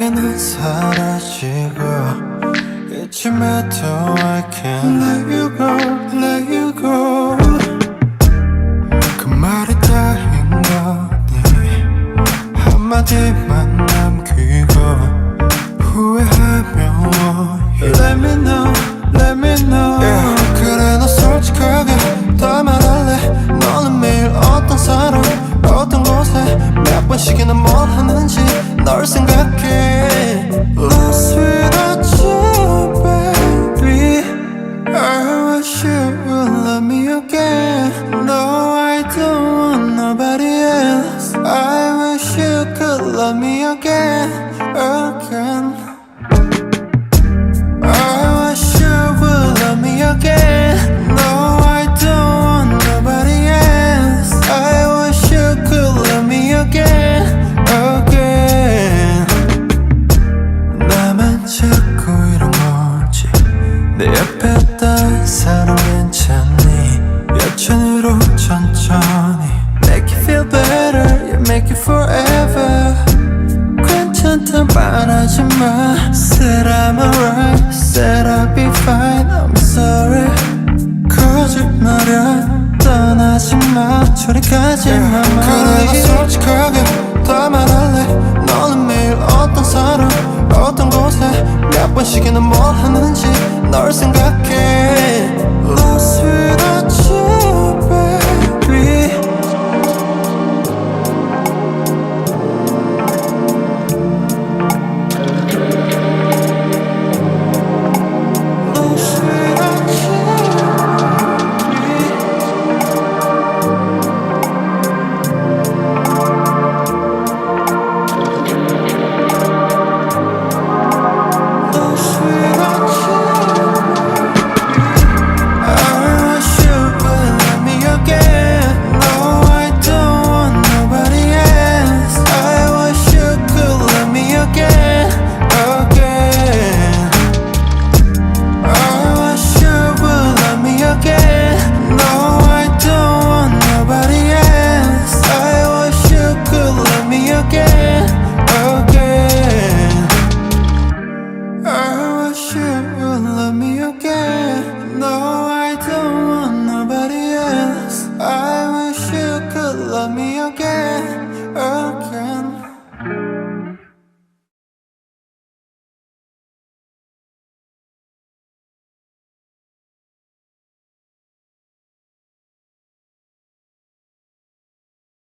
세계는 사라지고 이쯤에도 I can't let you go, let you go. 그 말이 다인 거니? 한마디만 남기고 후회하며 Let me know, let me know. Yeah. 그래 너 솔직하게 다 말할래? 너는 매일 어떤 사람 어떤 곳에 몇 번씩이나 뭘 하는지. 널 생각해 Lost without you baby I wish you would love me again No I don't want nobody else I wish you could love me again Again 자꾸 이런 거지. 내 옆에 있던 사람 괜찮니? 여천으로 천천히. Make you feel better, you make it forever. 괜찮다 말하지 마 Said I'm alright Said I'll be fine I'm sorry 거짓말이야 떠나지 마 저리 가지 마 그래 나 솔직하게 다 말할래 너는 매일 어떤 사람 몇 번씩이나 뭘 하는지 널 생각해. Lost